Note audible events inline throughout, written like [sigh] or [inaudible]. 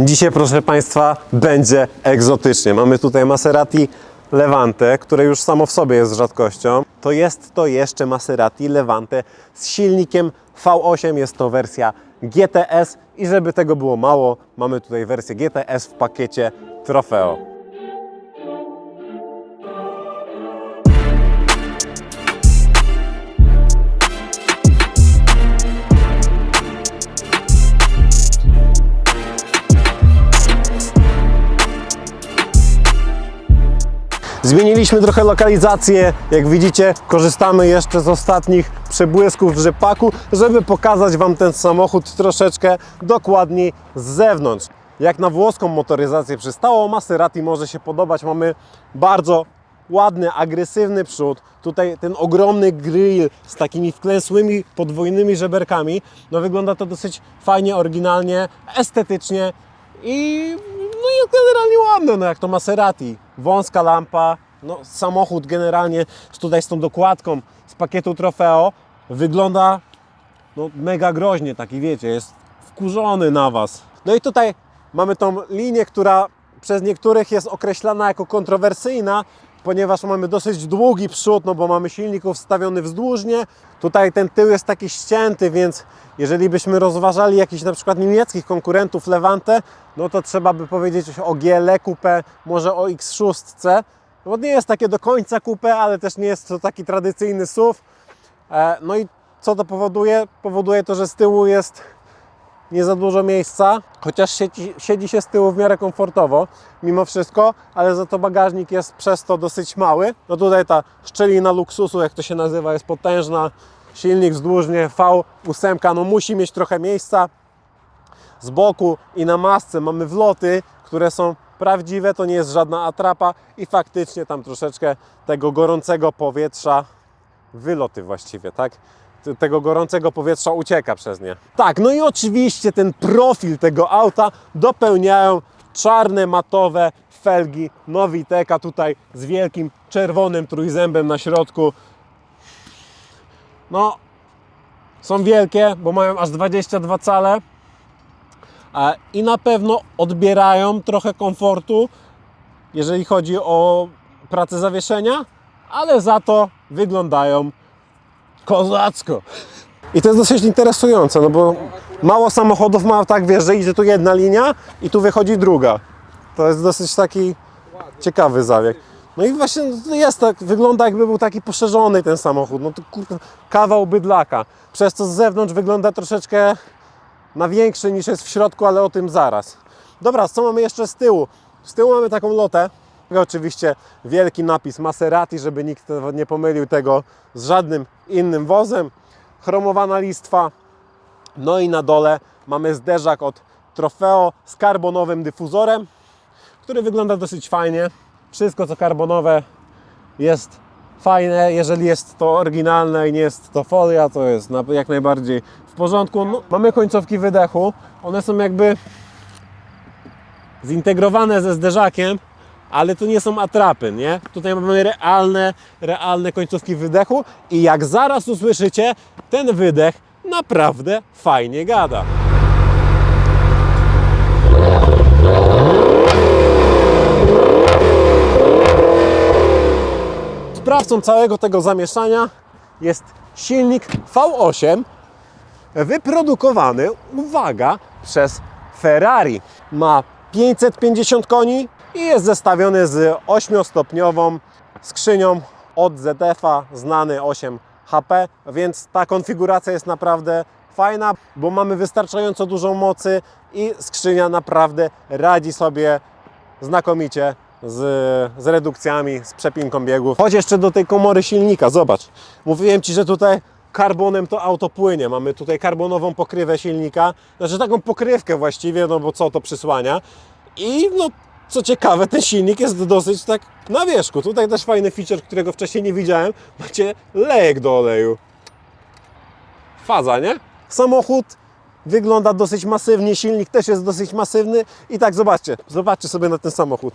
Dzisiaj, proszę Państwa, będzie egzotycznie. Mamy tutaj Maserati Levante, które już samo w sobie jest rzadkością. To jest to jeszcze Maserati Levante z silnikiem V8. Jest to wersja GTS i żeby tego było mało, mamy tutaj wersję GTS w pakiecie Trofeo. Zmieniliśmy trochę lokalizację. Jak widzicie, korzystamy jeszcze z ostatnich przebłysków rzepaku, żeby pokazać Wam ten samochód troszeczkę dokładniej z zewnątrz. Jak na włoską motoryzację przystało, Maserati może się podobać. Mamy bardzo ładny, agresywny przód. Tutaj ten ogromny grill z takimi wklęsłymi podwójnymi żeberkami. No wygląda to dosyć fajnie, oryginalnie, estetycznie i no jest generalnie ładne, no jak to Maserati. Wąska lampa, no samochód generalnie tutaj z tą dokładką z pakietu Trofeo wygląda no mega groźnie, taki wiecie, jest wkurzony na Was. No i tutaj mamy tą linię, która przez niektórych jest określana jako kontrowersyjna, ponieważ mamy dosyć długi przód, no bo mamy silnik wstawiony wzdłużnie. Tutaj ten tył jest taki ścięty, więc jeżeli byśmy rozważali jakichś na przykład niemieckich konkurentów Levante, no to trzeba by powiedzieć o GLE Coupe, może o X6, no bo nie jest takie do końca coupe, ale też nie jest to taki tradycyjny SUV. E, No i co to powoduje? Powoduje to, że z tyłu jest nie za dużo miejsca, chociaż siedzi, siedzi się z tyłu w miarę komfortowo mimo wszystko, ale za to bagażnik jest przez to dosyć mały. No tutaj ta szczelina luksusu, jak to się nazywa, jest potężna. Silnik wzdłużnie V8, no musi mieć trochę miejsca. Z boku i na masce mamy wloty, które są prawdziwe, to nie jest żadna atrapa i faktycznie tam troszeczkę tego gorącego powietrza wyloty właściwie, tak? Tego gorącego powietrza ucieka przez nie. Tak, no i oczywiście ten profil tego auta dopełniają czarne, matowe felgi Noviteka tutaj z wielkim czerwonym trójzębem na środku. No, są wielkie, bo mają aż 22 cale e, i na pewno odbierają trochę komfortu, jeżeli chodzi o pracę zawieszenia, ale za to wyglądają kozacko. I to jest dosyć interesujące, no bo mało samochodów ma tak, wiesz, że idzie tu jedna linia i tu wychodzi druga. To jest dosyć taki ciekawy zabieg. No i właśnie no jest tak, wygląda jakby był taki poszerzony ten samochód. No to kurde, kawał bydlaka. Przez to z zewnątrz wygląda troszeczkę na większy niż jest w środku, ale o tym zaraz. Dobra, co mamy jeszcze z tyłu? Z tyłu mamy taką lotę. Oczywiście wielki napis Maserati, żeby nikt nie pomylił tego z żadnym innym wozem. Chromowana listwa. No i na dole mamy zderzak od Trofeo z karbonowym dyfuzorem, który wygląda dosyć fajnie. Wszystko co karbonowe jest fajne. Jeżeli jest to oryginalne i nie jest to folia, to jest jak najbardziej w porządku. No, mamy końcówki wydechu. One są jakby zintegrowane ze zderzakiem, ale to nie są atrapy, nie? Tutaj mamy realne, realne końcówki wydechu i jak zaraz usłyszycie, ten wydech naprawdę fajnie gada. Sprawcą całego tego zamieszania jest silnik V8 wyprodukowany, uwaga, przez Ferrari. Ma 550 koni i jest zestawiony z 8-stopniową skrzynią od ZF-a, znany 8 HP, więc ta konfiguracja jest naprawdę fajna, bo mamy wystarczająco dużą mocy i skrzynia naprawdę radzi sobie znakomicie z, z redukcjami, z przepinką biegów. Chodź jeszcze do tej komory silnika, zobacz. Mówiłem Ci, że tutaj karbonem to auto płynie. Mamy tutaj karbonową pokrywę silnika, znaczy taką pokrywkę właściwie, no bo co to przysłania. I no, co ciekawe, ten silnik jest dosyć tak na wierzchu. Tutaj też fajny feature, którego wcześniej nie widziałem. Macie lejek do oleju. Faza, nie? Samochód wygląda dosyć masywnie, silnik też jest dosyć masywny i tak zobaczcie, zobaczcie sobie na ten samochód.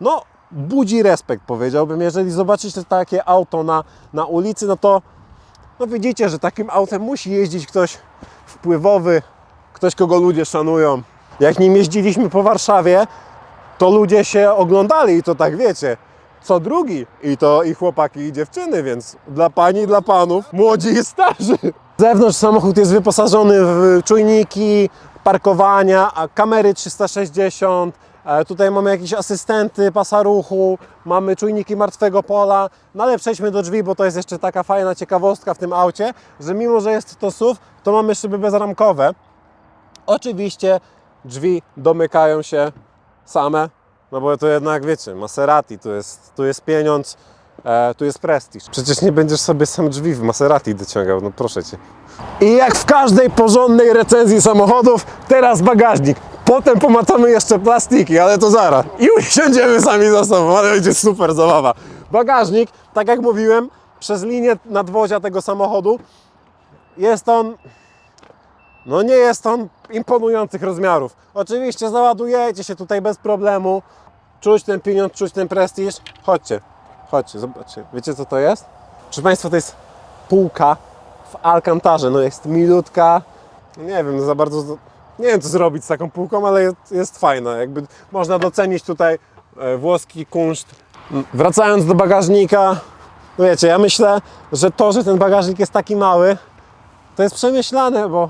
No, budzi respekt powiedziałbym, jeżeli zobaczycie takie auto na, na ulicy, no to no widzicie, że takim autem musi jeździć ktoś wpływowy, ktoś kogo ludzie szanują. Jak nim jeździliśmy po Warszawie, to ludzie się oglądali i to tak wiecie, co drugi. I to i chłopaki i dziewczyny, więc dla pani, dla panów, młodzi i starzy. Z zewnątrz samochód jest wyposażony w czujniki, parkowania, kamery 360. e, Tutaj mamy jakieś asystenty pasa ruchu, mamy czujniki martwego pola. No ale przejdźmy do drzwi, bo to jest jeszcze taka fajna ciekawostka w tym aucie, że mimo, że jest to SUV, to mamy szyby bezramkowe. Oczywiście drzwi domykają się same, no bo to jednak wiecie, Maserati, tu jest, tu jest pieniądz, e, tu jest prestiż. Przecież nie będziesz sobie sam drzwi w Maserati dociągał, no proszę Cię. I jak w każdej porządnej recenzji samochodów, teraz bagażnik. Potem pomacamy jeszcze plastiki, ale to zaraz. I usiądziemy sami za sobą, ale będzie super zabawa. Bagażnik, tak jak mówiłem, przez linię nadwozia tego samochodu jest on no nie jest on imponujących rozmiarów. Oczywiście załadujecie się tutaj bez problemu. Czuć ten pieniądz, czuć ten prestiż. Chodźcie, chodźcie, zobaczcie. Wiecie co to jest? Proszę Państwa, to jest półka w Alcantarze. No jest milutka. Nie wiem za bardzo, nie wiem co zrobić z taką półką, ale jest, jest fajna. Jakby można docenić tutaj e, włoski kunszt. Wracając do bagażnika, no wiecie, ja myślę, że to, że ten bagażnik jest taki mały, to jest przemyślane, bo,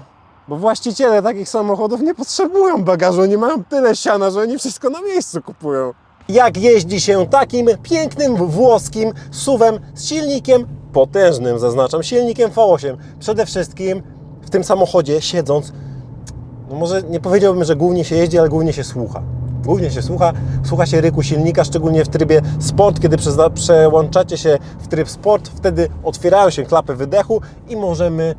bo właściciele takich samochodów nie potrzebują bagażu, oni mają tyle siana, że oni wszystko na miejscu kupują. Jak jeździ się takim pięknym włoskim suwem z silnikiem potężnym, zaznaczam, silnikiem V8. Przede wszystkim w tym samochodzie siedząc, no może nie powiedziałbym, że głównie się jeździ, ale głównie się słucha. Głównie się słucha, słucha się ryku silnika, szczególnie w trybie sport, kiedy przełączacie się w tryb sport, wtedy otwierają się klapy wydechu i możemy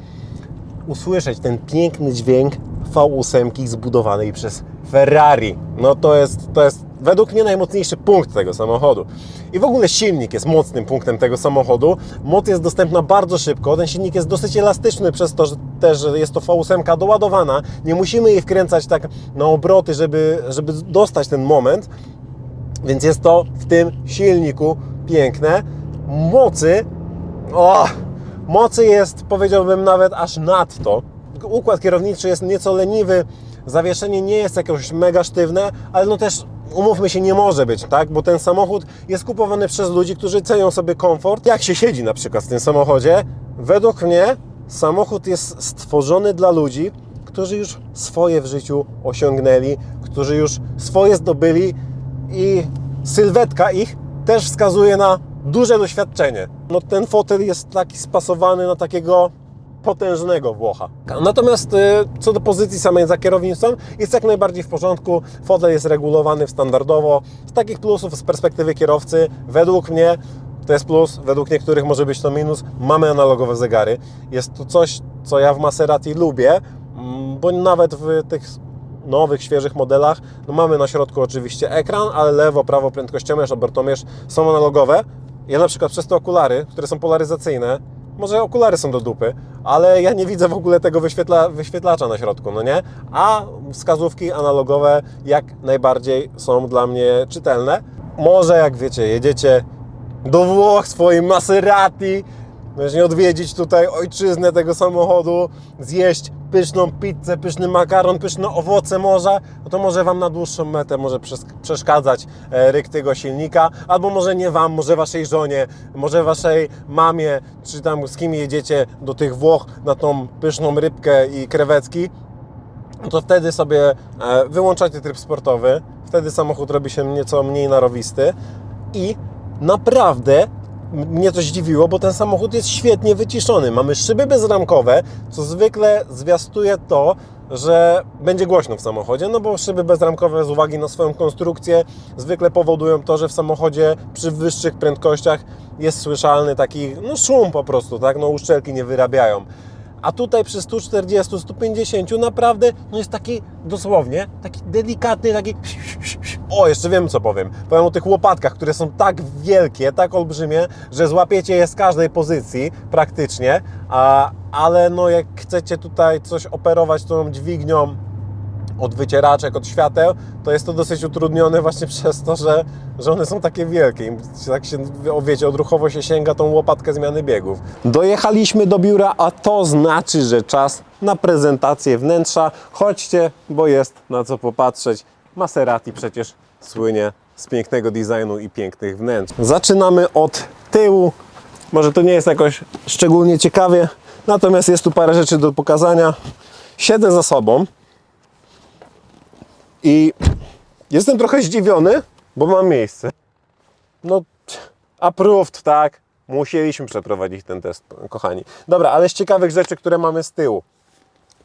usłyszeć ten piękny dźwięk V8 zbudowanej przez Ferrari. No to jest, to jest według mnie najmocniejszy punkt tego samochodu. I w ogóle silnik jest mocnym punktem tego samochodu. Moc jest dostępna bardzo szybko. Ten silnik jest dosyć elastyczny przez to, że też jest to V8 doładowana. Nie musimy jej wkręcać tak na obroty, żeby, żeby dostać ten moment. Więc jest to w tym silniku piękne. Mocy, o, mocy jest powiedziałbym nawet aż nadto. Układ kierowniczy jest nieco leniwy, zawieszenie nie jest jakoś mega sztywne, ale no też umówmy się, nie może być, tak? Bo ten samochód jest kupowany przez ludzi, którzy cenią sobie komfort. Jak się siedzi na przykład w tym samochodzie? Według mnie samochód jest stworzony dla ludzi, którzy już swoje w życiu osiągnęli, którzy już swoje zdobyli i sylwetka ich też wskazuje na duże doświadczenie. No ten fotel jest taki spasowany na takiego potężnego Włocha. Natomiast y, co do pozycji samej za kierownictwem, jest jak najbardziej w porządku. Fotel jest regulowany standardowo. Z takich plusów z perspektywy kierowcy, według mnie to jest plus, według niektórych może być to minus. Mamy analogowe zegary. Jest to coś, co ja w Maserati lubię, mm, bo nawet w tych nowych, świeżych modelach, no mamy na środku oczywiście ekran, ale lewo, prawo, prędkościomierz, obertomierz są analogowe. Ja na przykład przez te okulary, które są polaryzacyjne, może okulary są do dupy, ale ja nie widzę w ogóle tego wyświetla, wyświetlacza na środku, no nie? A wskazówki analogowe jak najbardziej są dla mnie czytelne. Może jak wiecie, jedziecie do Włoch swoim Maserati, właśnie odwiedzić tutaj ojczyznę tego samochodu, zjeść pyszną pizzę, pyszny makaron, pyszne owoce morza, no to może Wam na dłuższą metę może przes- przeszkadzać e, ryk tego silnika, albo może nie Wam, może Waszej żonie, może Waszej mamie, czy tam z kim jedziecie do tych Włoch na tą pyszną rybkę i krewetki, no to wtedy sobie e, wyłączacie tryb sportowy, wtedy samochód robi się nieco mniej narowisty i naprawdę mnie to zdziwiło, bo ten samochód jest świetnie wyciszony. Mamy szyby bezramkowe, co zwykle zwiastuje to, że będzie głośno w samochodzie, no bo szyby bezramkowe z uwagi na swoją konstrukcję zwykle powodują to, że w samochodzie przy wyższych prędkościach jest słyszalny taki no szum po prostu, tak? No uszczelki nie wyrabiają. A tutaj przy 140, 150 naprawdę no jest taki dosłownie, taki delikatny, taki. [laughs] O, jeszcze wiem co powiem. Powiem o tych łopatkach, które są tak wielkie, tak olbrzymie, że złapiecie je z każdej pozycji praktycznie. A, ale no jak chcecie tutaj coś operować tą dźwignią od wycieraczek, od świateł, to jest to dosyć utrudnione [laughs] właśnie przez to, że, że one są takie wielkie. Im tak się, wiecie, odruchowo się sięga tą łopatkę zmiany biegów. Dojechaliśmy do biura, a to znaczy, że czas na prezentację wnętrza. Chodźcie, bo jest na co popatrzeć. Maserati przecież słynie z pięknego designu i pięknych wnętrz. Zaczynamy od tyłu. Może to nie jest jakoś szczególnie ciekawie, natomiast jest tu parę rzeczy do pokazania. Siedzę za sobą i jestem trochę zdziwiony, bo mam miejsce. No, approved, tak. Musieliśmy przeprowadzić ten test, kochani. Dobra, ale z ciekawych rzeczy, które mamy z tyłu.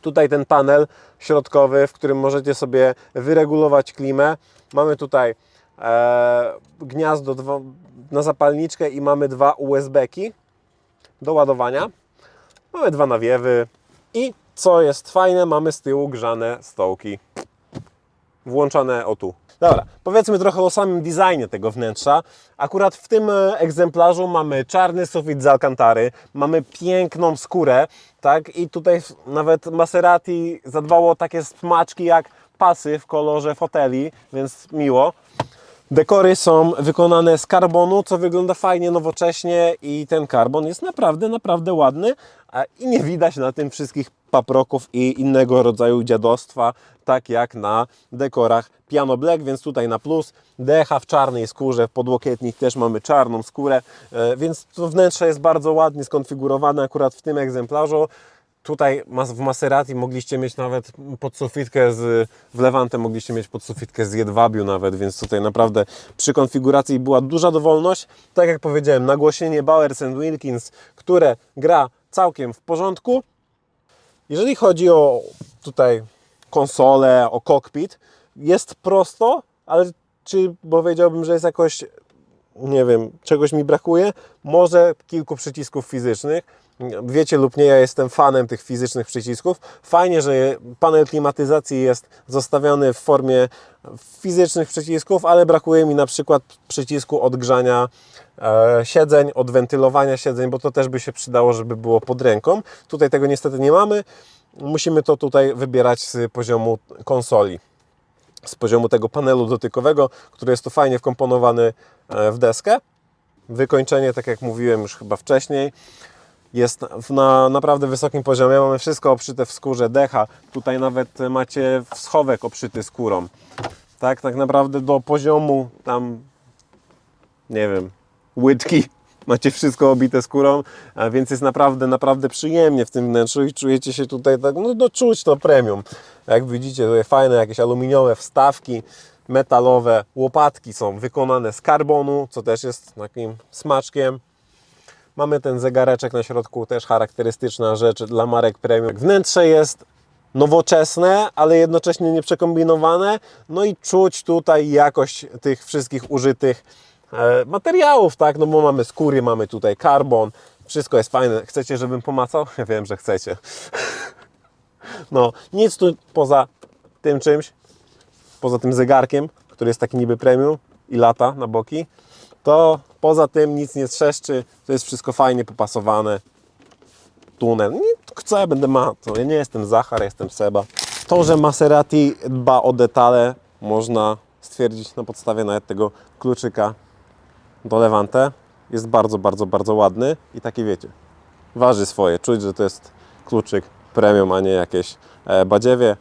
Tutaj ten panel środkowy, w którym możecie sobie wyregulować klimę. Mamy tutaj e, gniazdo na zapalniczkę i mamy dwa USB-ki do ładowania. Mamy dwa nawiewy i co jest fajne, mamy z tyłu grzane stołki włączone o tu. Dobra, powiedzmy trochę o samym designie tego wnętrza. Akurat w tym e, egzemplarzu mamy czarny sufit z alkantary, mamy piękną skórę, tak? I tutaj nawet Maserati zadbało o takie smaczki jak pasy w kolorze foteli, więc miło. Dekory są wykonane z karbonu, co wygląda fajnie, nowocześnie i ten karbon jest naprawdę, naprawdę ładny i nie widać na tym wszystkich paproków i innego rodzaju dziadostwa, tak jak na dekorach Piano Black, więc tutaj na plus. Decha w czarnej skórze, w podłokietnik też mamy czarną skórę, e, więc to wnętrze jest bardzo ładnie skonfigurowane akurat w tym egzemplarzu. Tutaj w Maserati mogliście mieć nawet podsufitkę z, w Levante mogliście mieć podsufitkę z jedwabiu nawet, więc tutaj naprawdę przy konfiguracji była duża dowolność. Tak jak powiedziałem, nagłośnienie Bowers Wilkins, które gra całkiem w porządku. Jeżeli chodzi o tutaj konsolę, o cockpit, jest prosto, ale czy powiedziałbym, że jest jakoś nie wiem, czegoś mi brakuje, może kilku przycisków fizycznych. Wiecie lub nie, ja jestem fanem tych fizycznych przycisków. Fajnie, że panel klimatyzacji jest zostawiony w formie fizycznych przycisków, ale brakuje mi na przykład przycisku odgrzania e, siedzeń, od wentylowania siedzeń, bo to też by się przydało, żeby było pod ręką. Tutaj tego niestety nie mamy. Musimy to tutaj wybierać z poziomu konsoli z poziomu tego panelu dotykowego, który jest tu fajnie wkomponowany e, w deskę. Wykończenie, tak jak mówiłem już chyba wcześniej, jest na naprawdę wysokim poziomie. Mamy wszystko obszyte w skórze decha. Tutaj nawet macie schowek obszyty skórą. Tak, tak naprawdę do poziomu tam, nie wiem, łydki. [laughs] Macie wszystko obite skórą, a więc jest naprawdę, naprawdę przyjemnie w tym wnętrzu i czujecie się tutaj tak, no, no czuć to premium. Jak widzicie, tutaj fajne jakieś aluminiowe wstawki, metalowe, łopatki są wykonane z karbonu, co też jest takim smaczkiem. Mamy ten zegareczek na środku, też charakterystyczna rzecz dla marek premium. Wnętrze jest nowoczesne, ale jednocześnie nieprzekombinowane. No i czuć tutaj jakość tych wszystkich użytych e, materiałów, tak? No bo mamy skóry, mamy tutaj karbon, wszystko jest fajne. Chcecie, żebym pomacał? [laughs] Ja wiem, że chcecie. No, nic tu poza tym czymś, poza tym zegarkiem, który jest taki niby premium i lata na boki, to poza tym nic nie trzeszczy, to jest wszystko fajnie popasowane. Tunel, nie, co ja będę ma, to ja nie jestem Zachar, jestem Seba. To, że Maserati dba o detale, można stwierdzić na podstawie nawet tego kluczyka do Levante. Jest bardzo, bardzo, bardzo ładny i taki wiecie, waży swoje. Czuć, że to jest kluczyk premium, a nie jakieś e, badziewie.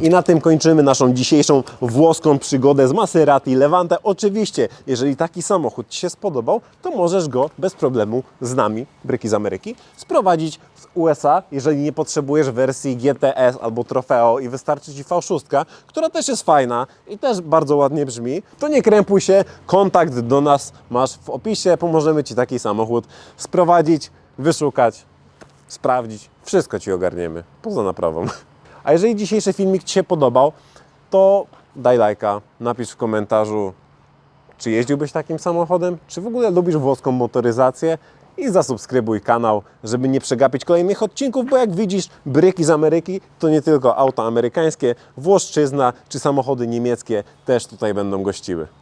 I na tym kończymy naszą dzisiejszą włoską przygodę z Maserati Levante. Oczywiście, jeżeli taki samochód Ci się spodobał, to możesz go bez problemu z nami, Bryki z Ameryki, sprowadzić z USA, jeżeli nie potrzebujesz wersji GTS albo Trofeo i wystarczy Ci V6, która też jest fajna i też bardzo ładnie brzmi, to nie krępuj się, kontakt do nas masz w opisie, pomożemy Ci taki samochód sprowadzić, wyszukać, sprawdzić. Wszystko Ci ogarniemy, poza naprawą. A jeżeli dzisiejszy filmik Ci się podobał, to daj lajka, napisz w komentarzu, czy jeździłbyś takim samochodem, czy w ogóle lubisz włoską motoryzację i zasubskrybuj kanał, żeby nie przegapić kolejnych odcinków, bo jak widzisz, bryki z Ameryki to nie tylko auta amerykańskie, Włoszczyzna czy samochody niemieckie też tutaj będą gościły.